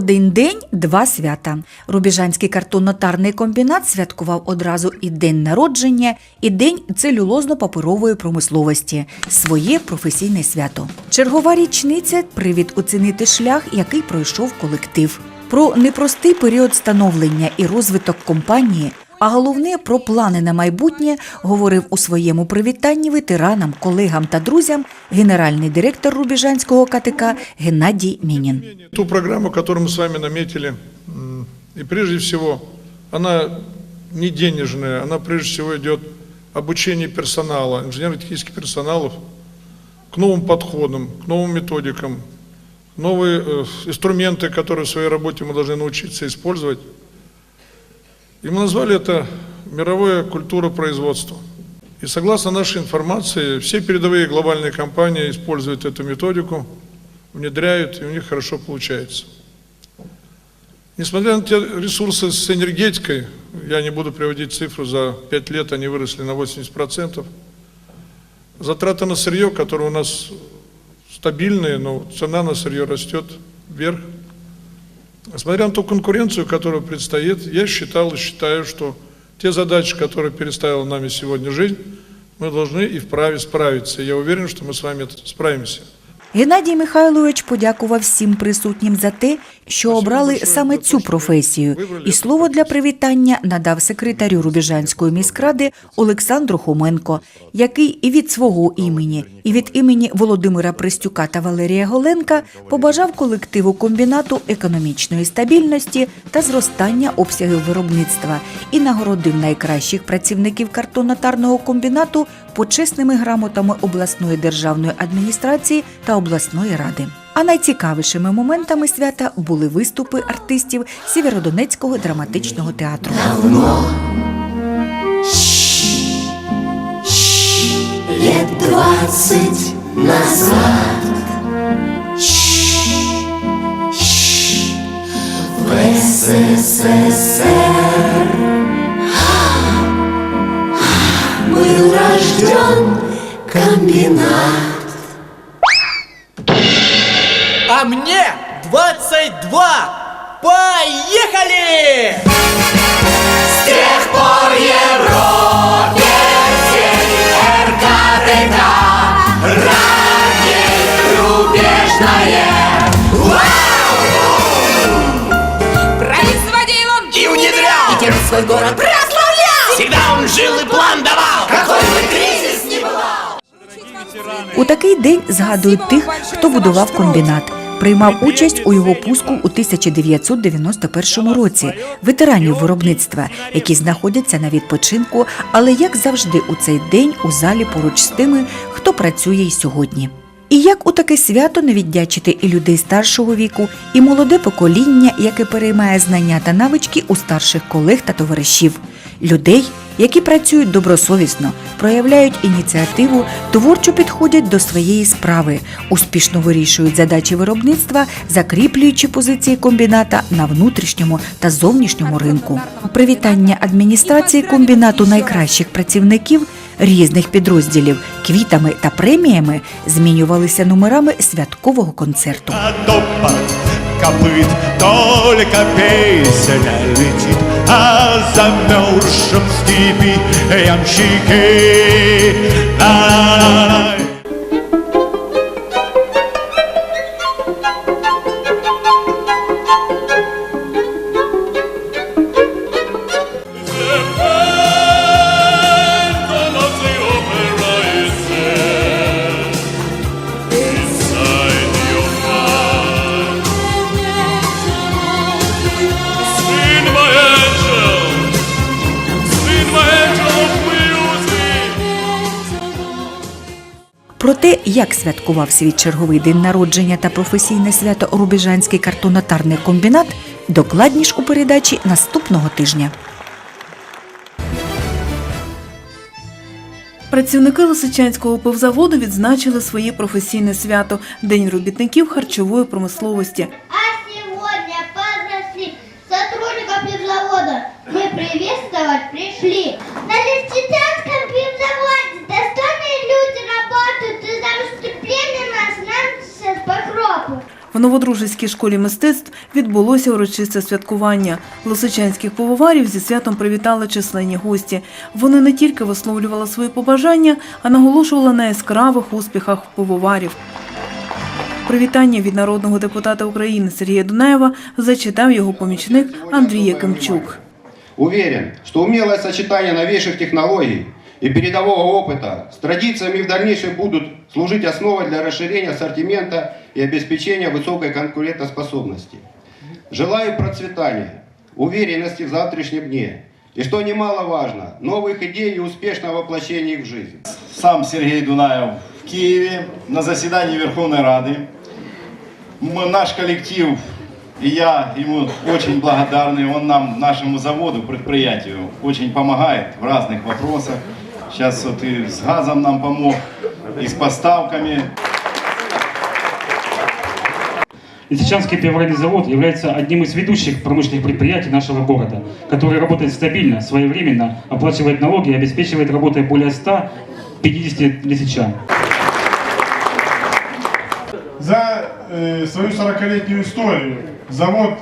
один день два свята. Рубіжанський картоннотарний комбінат святкував одразу і день народження, і день целюлозно-паперової промисловості своє професійне свято. Чергова річниця привід оцінити шлях, який пройшов колектив. Про непростий період становлення і розвиток компанії, а головне про плани на майбутнє говорив у своєму привітанні ветеранам, колегам та друзям генеральний директор Рубіжанського КТК Геннадій Мінін. Ту программу, которую мы с вами наметили, м, и прежде всего, она не денежная, она прежде всего идет обучение персонала, инженерно-технических персоналов к новым подходам, к новым методикам, новые э, инструменты, которые в своей работе мы должны научиться использовать. И мы назвали это «Мировая культура производства». И согласно нашей информации, все передовые глобальные компании используют эту методику, внедряют, и у них хорошо получается. Несмотря на те ресурсы с энергетикой, я не буду приводить цифру, за 5 лет они выросли на 80%, затраты на сырье, которые у нас стабильные, но цена на сырье растет вверх. Несмотря на ту конкуренцию, которая предстоит, я считал и считаю, что те задачи, которые переставила нами сегодня жизнь, мы должны и вправе справиться. И я уверен, что мы с вами справимся. Геннадій Михайлович подякував всім присутнім за те, що обрали саме цю професію, і слово для привітання надав секретарю Рубіжанської міськради Олександру Хоменко, який і від свого імені, і від імені Володимира Пристюка та Валерія Голенка побажав колективу комбінату економічної стабільності та зростання обсягів виробництва і нагородив найкращих працівників картонно-тарного комбінату почесними грамотами обласної державної адміністрації та обласної ради. А найцікавішими моментами свята були виступи артистів Сєвєродонецького драматичного театру. лет двадцать назад. В СССР был рожден комбинат. А мне 22! Поехали! С тех пор Европе всей РКТК ранее рубежное Производил он И внедрял! Тем свой город прославлял Всегда он жил и план давал! Какой бы кризис ни бывал У такий день згадують тих, хто будував комбінат. Приймав участь у його пуску у 1991 році ветеранів виробництва, які знаходяться на відпочинку, але як завжди у цей день у залі поруч з тими, хто працює й сьогодні. І як у таке свято не віддячити і людей старшого віку, і молоде покоління, яке переймає знання та навички у старших колег та товаришів, людей, які працюють добросовісно, проявляють ініціативу, творчо підходять до своєї справи, успішно вирішують задачі виробництва, закріплюючи позиції комбіната на внутрішньому та зовнішньому ринку. Привітання адміністрації комбінату найкращих працівників різних підрозділів квітами та преміями змінювалися номерами святкового концерту. А топот копыт только песня летит, а замерзшим в степи ямщики. Ла-ла-ла-ла. Про те, як святкував свій черговий день народження та професійне свято Рубіжанський картонотарний комбінат, докладніш у передачі наступного тижня. Працівники Лисичанського пивзаводу відзначили своє професійне свято День робітників харчової промисловості. А сегодня подросли сотрудников пивзавода. Мы приветствовать пришли. На Лисичанском пивзаводе В Новодружицькій школі мистецтв відбулося урочисте святкування. Лосичанських пивоварів зі святом привітали численні гості. Вони не тільки висловлювали свої побажання, а наголошували на яскравих успіхах пивоварів. Привітання від народного депутата України Сергія Дунаєва зачитав його помічник Андрій Якимчук. Уверен, что умелое сочетание новейших технологий и передового опыта с традициями в дальнейшем будут служить основой для расширения ассортимента и обеспечения высокой конкурентоспособности. Желаю процветания, уверенности в завтрашнем дне и, что немаловажно, новых идей и успешного воплощения их в жизнь. сам Сергей Дунаев в Киеве на заседании Верховной Рады. Мы- наш коллектив и я ему очень благодарны. Он нам, нашему заводу, предприятию, очень помогает в разных вопросах. Сейчас вот и с газом нам помог, и с поставками. Лисичанский пивоваренный завод является одним из ведущих промышленных предприятий нашего города, который работает стабильно, своевременно, оплачивает налоги и обеспечивает работой более 150 лисичан. За э, свою 40-летнюю историю завод,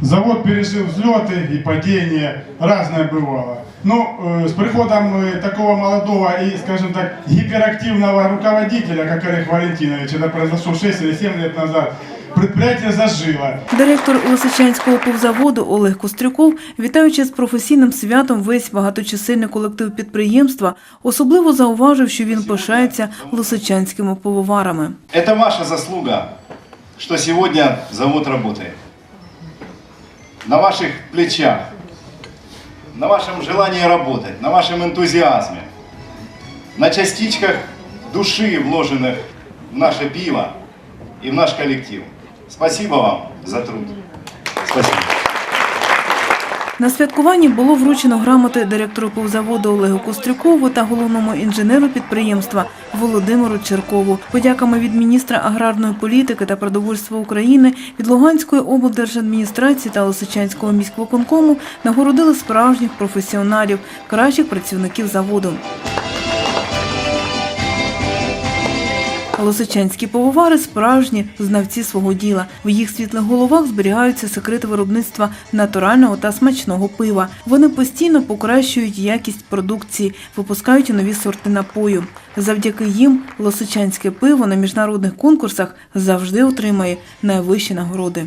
завод пережил взлеты и падения, разное бывало. Ну, э, с приходом э, такого молодого и, скажем так, гиперактивного руководителя, как Олег Валентинович, это произошло 6 или 7 лет назад, предприятие зажило. Директор Лисичанського пивзаводу Олег Кострюков, вітаючи з професійним святом весь багаточисельний колектив підприємства, особливо зауважив, що він пишається лисичанськими пивоварами. Это ваша заслуга, что сегодня завод работает. На ваших плечах, на вашем желании работать, на вашем энтузиазме, на частичках души, вложенных в наше пиво и в наш коллектив. Спасибо вам за труд. Спасибо. На святкуванні було вручено грамоти директору повзаводу Олегу Кострюкову та головному інженеру підприємства Володимиру Черкову. Подяками від міністра аграрної політики та продовольства України, від Луганської облдержадміністрації та Лисичанського міськвиконкому нагородили справжніх професіоналів, кращих працівників заводу. Лосичанські пивовари – справжні знавці свого діла. В їх світлих головах зберігаються секрети виробництва натурального та смачного пива. Вони постійно покращують якість продукції, випускають нові сорти напою. Завдяки їм лосичанське пиво на міжнародних конкурсах завжди отримає найвищі нагороди.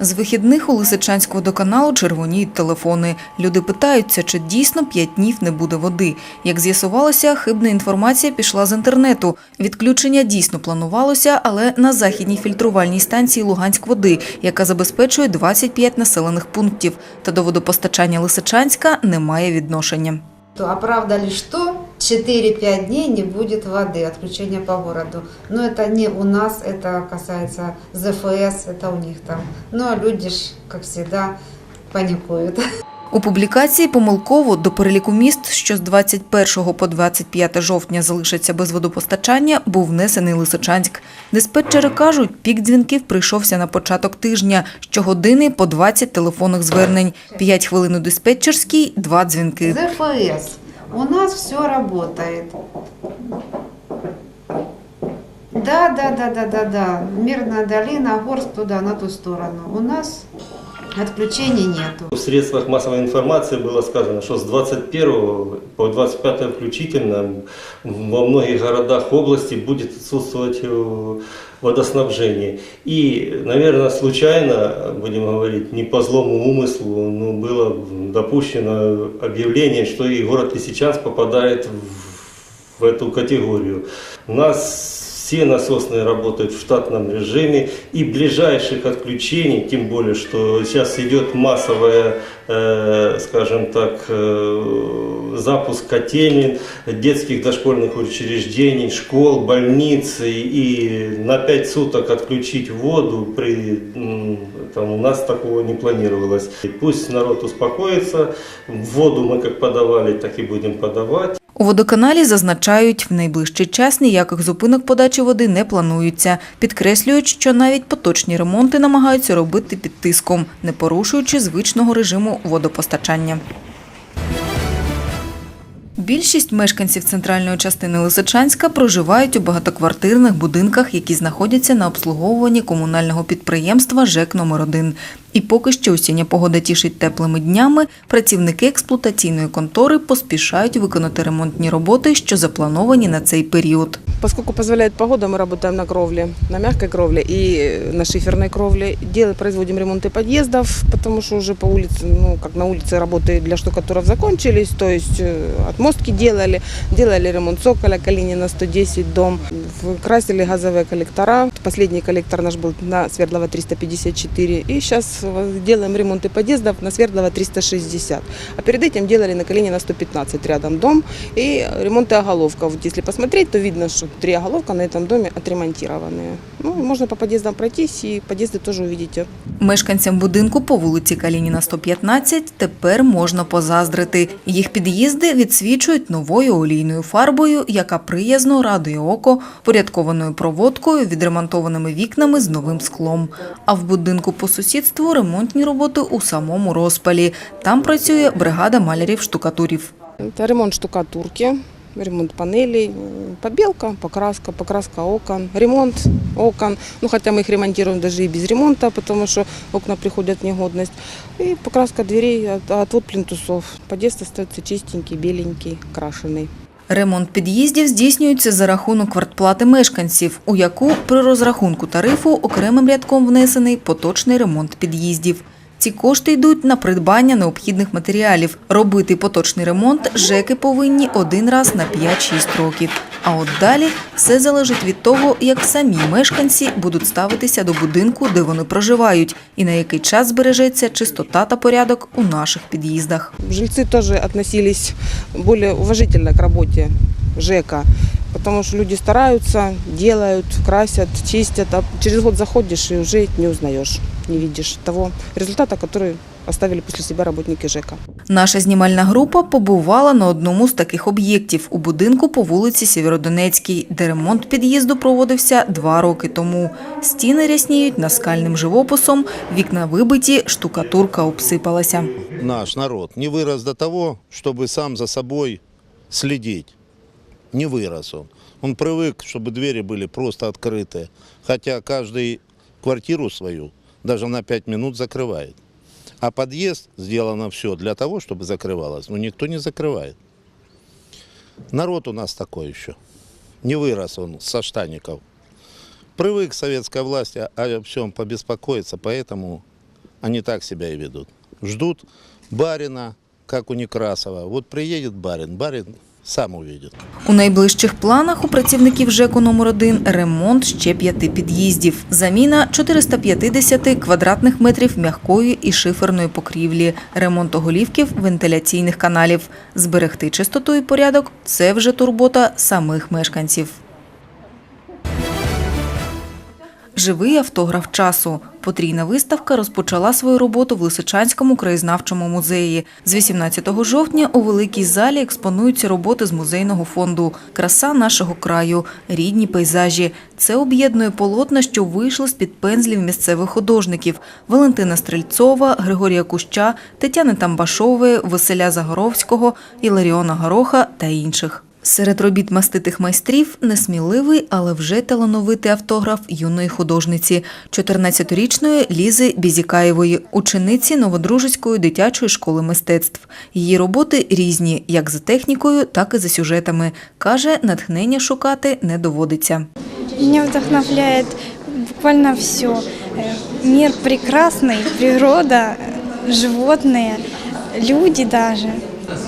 З вихідних у Лисичанського доканалу червоніють телефони. Люди питаються, чи дійсно п'ять днів не буде води. Як з'ясувалося, хибна інформація пішла з інтернету. Відключення дійсно планувалося, але на західній фільтрувальній станції Луганськ-води, яка забезпечує 25 населених пунктів. Та до водопостачання Лисичанська немає відношення. А правда ли, что 4-5 дней не будет воды, отключения по городу? Но это не у нас, это касается ЗФС, это у них там. Ну а люди ж, как всегда, паникуют. У публікації помилково до переліку міст, що з 21 по 25 жовтня залишаться без водопостачання, був внесений Лисичанськ. Диспетчери кажуть, пік дзвінків прийшовся на початок тижня, щогодини по 20 телефонних звернень, 5 хвилин у диспетчерській, 2 дзвінки. ЗФС. У нас все работает. Да, да, да, да, да, да. Мирная долина, Горск туда, на ту сторону. У нас отключений нету. В средствах массовой информации было сказано, что с 21 по 25 включительно во многих городах области будет отсутствовать э, водоснабжение. И, наверное, случайно, будем говорить, не по злому умыслу, но было допущено объявление, что и город Лисичанск попадает в, в эту категорию. У нас все насосные работают в штатном режиме и ближайших отключений, тем более, что сейчас идет массовое, э, скажем так, э, запуск котелень, детских дошкольных учреждений, школ, больниц, и, на 5 суток отключить воду при, там, у нас такого не планировалось. И пусть народ успокоится, воду мы как подавали, так и будем подавать. У водоканалі зазначають, в найближчий час ніяких зупинок подачі води не планується. Підкреслюють, що навіть поточні ремонти намагаються робити під тиском, не порушуючи звичного режиму водопостачання. Більшість мешканців центральної частини Лисичанська проживають у багатоквартирних будинках, які знаходяться на обслуговуванні комунального підприємства ЖЕК номер 1 І поки що осіння погода тішить теплими днями, працівники експлуатаційної контори поспішають виконати ремонтні роботи, що заплановані на цей період. Поскольку позволяет погода, мы работаем на кровле, на мягкой кровле и на шиферной кровле. Делаем, производим ремонты подъездов, потому что уже по улице, ну, как на улице работы для штукатуров закончились, то есть э, отмостки делали, делали ремонт Соколя, Калинина 110, дом, В- красили газовые коллектора. Последний коллектор наш был на Свердлова 354, и сейчас делаем ремонты подъездов на Свердлова 360. А перед этим делали на Калинина 115 рядом дом и ремонты оголовка. Вот если посмотреть, то видно, что три оголовка на этом доме отремонтированные. Ну, можно по подъездам пройтись, и подъезды тоже увидите. Мешканцям будинку по вулиці Калініна 115 тепер можна позаздрити. Їх під'їзди відсвічують новою олійною фарбою, яка приязно радує око, порядкованою проводкою, відремонтованими вікнами з новим склом. А в будинку по сусідству ремонтні роботи у самому розпалі. Там працює бригада малярів-штукатурів. Это ремонт штукатурки, ремонт панелей, м, побелка, покраска, покраска окон, ремонт окон. Ну, хотя мы их ремонтируем даже и без ремонта, потому что окна приходят в негодность. И покраска дверей, от- отвод плинтусов. Подъезд остается чистенький, беленький, крашеный. Ремонт під'їздів здійснюється за рахунок квартплати мешканців, у яку при розрахунку тарифу окремим рядком внесений поточний ремонт під'їздів. Ці кошти йдуть на придбання необхідних матеріалів. Робити поточний ремонт ЖЕКи повинні один раз на 5-6 років. А от далі все залежить від того, як самі мешканці будуть ставитися до будинку, де вони проживають, і на який час збережеться чистота та порядок у наших під'їздах. Жильцы тоже относились более уважительно к работе ЖЭКа, потому что люди стараются, делают, красят, чистят, а через год заходишь и уже не узнаешь, не видишь того результата, который оставили после себя работники ЖЭКа. Наша знімальна група побувала на одному з таких об'єктів у будинку по вулиці Сєвєродонецькій, де ремонт під'їзду проводився два роки тому. Стіни рясніють наскальним живописом, вікна вибиті, штукатурка обсипалася. наш народ не вырос до того, чтобы сам за собой следить. Не вырос он. Он привык, чтобы двери были просто открыты. Хотя каждый квартиру свою даже на 5 минут закрывает. А подъезд сделано все для того, чтобы закрывалось. Но никто не закрывает. Народ у нас такой еще. Не вырос он со штаников. Привык к советской власти о всем побеспокоиться, поэтому они так себя и ведут. Ждут барина, как у Некрасова. Вот приедет барин, барин сам увидит. У найближчих планах у працівників ЖЕКу номер 1 ремонт ще п'яти під'їздів. Заміна 450 квадратних метрів м'якої і шиферної покрівлі, ремонт оголівків вентиляційних каналів. Зберегти чистоту і порядок – це вже турбота самих мешканців. Живий автограф часу. Потрійна виставка розпочала свою роботу в Лисичанському краєзнавчому музеї. З 18 жовтня у великій залі експонуються роботи з музейного фонду Краса нашого краю, рідні пейзажі. Це об'єднує полотна, що вийшли з під пензлів місцевих художників Валентина Стрельцова, Григорія Куща, Тетяни Тамбашової, Василя Загоровського, Іларіона Гороха та інших. Серед робіт маститих майстрів несміливий, але вже талановитий автограф юної художниці, 14-річної Лізи Бізікаєвої, учениці Новодружицької дитячої школи мистецтв. Її роботи різні, як за технікою, так і за сюжетами. Каже, натхнення шукати не доводиться. Меня вдохновляет буквально все. Мир прекрасный, природа, э, животные, люди даже.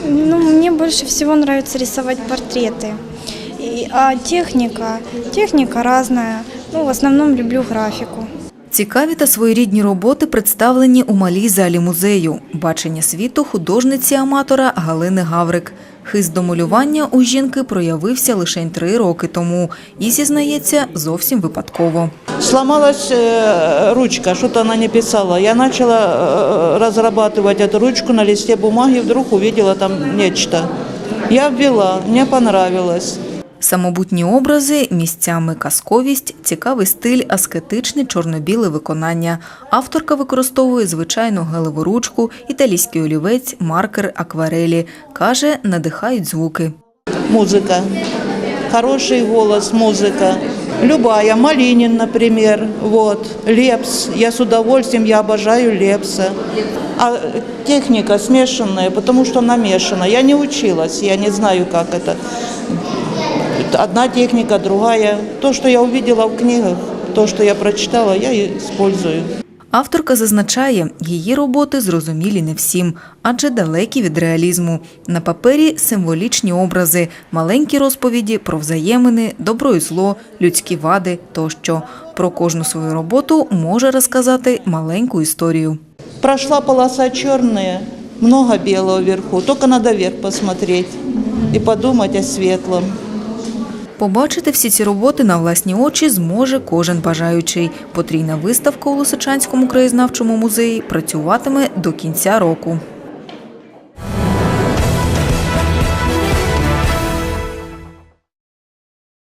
Ну, мне больше всего нравится рисовать портреты. И, а техника, техника разная. Ну, в основном люблю графику. Цікаві та своєрідні роботи представлені у малій залі музею. Бачення світу художниці-аматора Галини Гаврик. Хист до малювання у жінки проявився лише три роки тому і, зізнається, зовсім випадково. Сломалась э, ручка, что-то она не писала. Я начала э, разрабатывать эту ручку на листе бумаги, вдруг увидела там нечто. Я ввела, мне понравилось. Самобутні образи, місцями казковість, цікавий стиль, аскетичне чорно-біле виконання. Авторка використовує звичайну гелеву ручку, італійський олівець, маркер, акварелі. Каже, надихають звуки. Музыка. Хороший голос, музыка. Любая, Малинин, например, вот, Лепс. Я с удовольствием, я обожаю Лепса. А техника смешанная, потому что намешана. Я не училась, я не знаю, как это. Одна техника, другая. То, что я увидела в книгах, то, что я прочитала, я и использую. Авторка зазначає, її роботи зрозумілі не всім, адже далекі від реалізму. На папері символічні образи, маленькі розповіді про взаємини, добро і зло, людські вади тощо. Про кожну свою роботу може розказати маленьку історію. Прошла полоса черная, много белого вверху. Только надо вверх посмотреть и подумать о светлом. Побачити всі ці роботи на власні очі зможе кожен бажаючий. Потрійна виставка у Лисичанському краєзнавчому музеї працюватиме до кінця року.